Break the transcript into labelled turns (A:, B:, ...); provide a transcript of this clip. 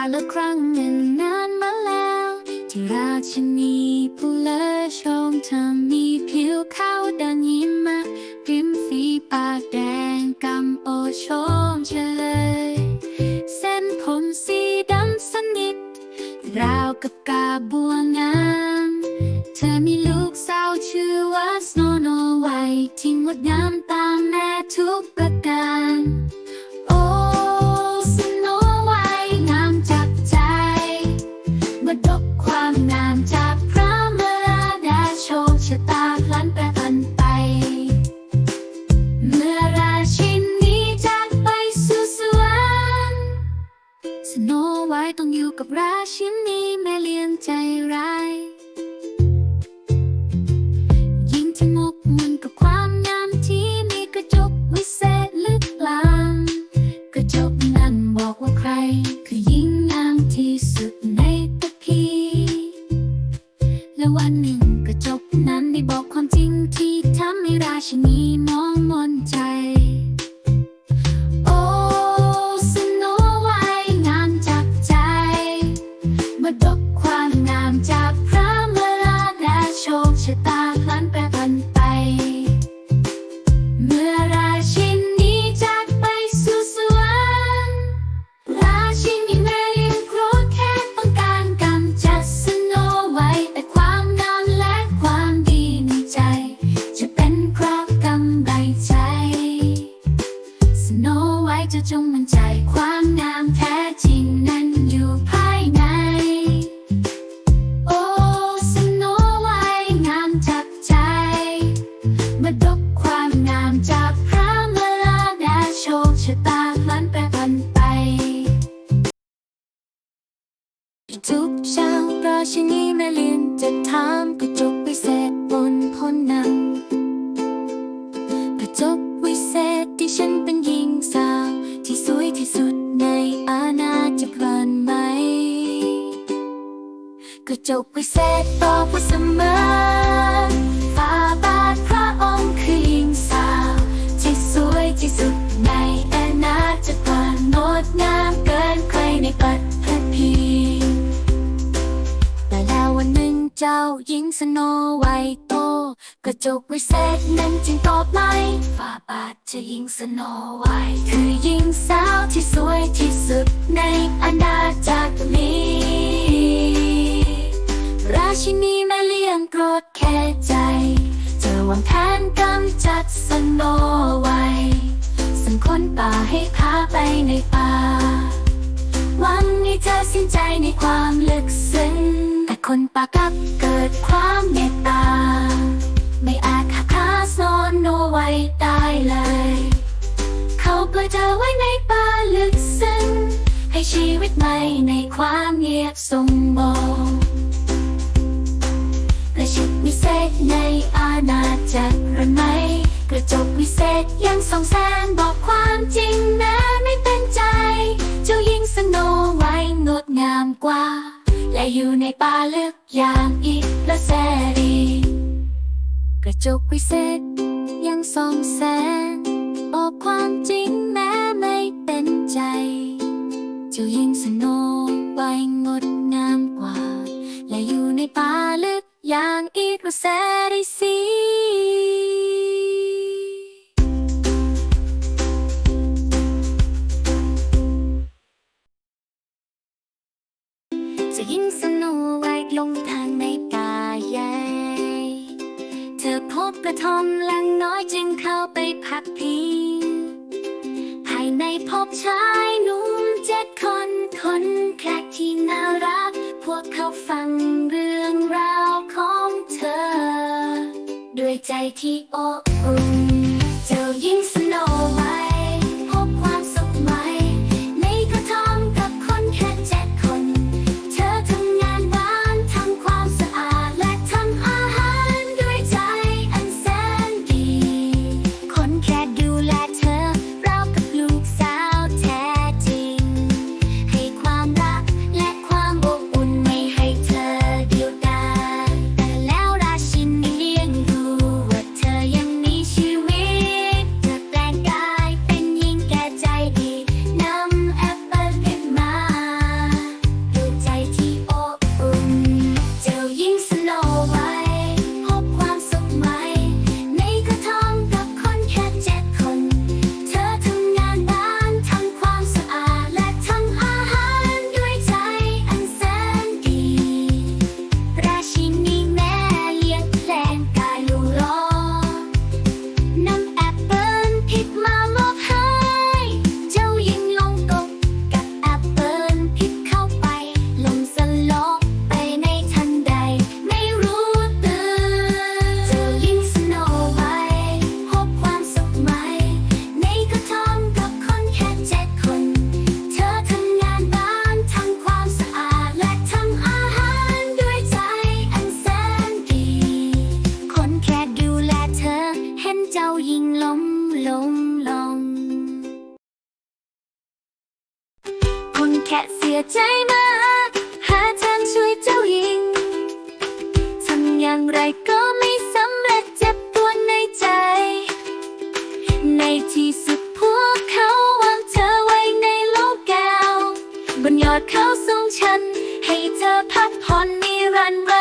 A: าละครั้งหนึ่งนานมาแล้ว ที่ราชินีผู้เลอชมเธอมีผิวขาวดันยิ้มมาริมฝีปากแดงกำโอชมเฉลยเส้นผมสีดำสนิท ราวกับกาบัวง นี จะจงมั่นใจความงามแท้จริงนั้นอยู่ภายใน โอ้สโนไวท์งามจับใจ มาดกความงามจากพระมราดาโชคชะตาพลันแปรผันไปทุกเช้าราชินีแม่เลียนจะถามกระจกวิเศษบนพ้นน้ำกระจกวิเศษที่ฉันเป็น จกวิเศษตอบว่าเสมอฝ่าบาทพระองค์คือหญิงสาว ที่สวยที่สุดในอาณาจักรวาลงดงามเกินใครในปัตภีแต่แล้ววันหนึ่งเจ้าหญิงสโนไวโต กระจกวิเศษนั้นจึงตอบไหมฝ่าบาทจะหญิงสโนไวคือหญิงสาวที่สวยที่สุดในอาณาจักรนี้ ชินีแม่เลี้ยงโกรธแค่ใจ เธอวางแผนกำจัดสโนไวสั่งคนป่าให้พาไปในป่าหวังให้เธอสิ้นใจในความลึกซึ้งแต่คนป่ากลับเกิดความเมตตา ไม่อาจขับขาโนโนไว้ได้เลย เขาปล่อยเธอไว้ในป่าลึกซึ้งให้ชีวิตใหม่ในความเงียบสงบและชุดวิ เศษในอาณาจักรไหมกระจกวิเศษยังส่องแสงบอกความจริงแม้ไม่เป็นใจ เจ้าหญิงสโนไว้งดงามกว่า และอยู่ในป่าลึกอย่างอีกละแสรีกระจกวิเศษยังส่องแสงบอกความจริงแม้ไม่เป็นใจ เจ้าหญิง อย่างอีกและแสรีสีจะยิงสโนไวท์ลงทางในป่าใหญ่ เธอพบกระทอมหลังน้อยจึงเข้าไปพักพิงภายในพบชายหนุ่มเจ็ดคนคนแขกที่น่ารัก พวกเขาฟังเรื่องราวของ ใจที่อบอุ่นเจ้าหญิง ไรก็ไม่สำเร็จเจ็บปวดในใจ ในที่สุดพวกเขาวางเธอไว้ในโลกแก้ว บนยอดเขาสูงชัน ให้เธอพักผ่อนนิรันดร์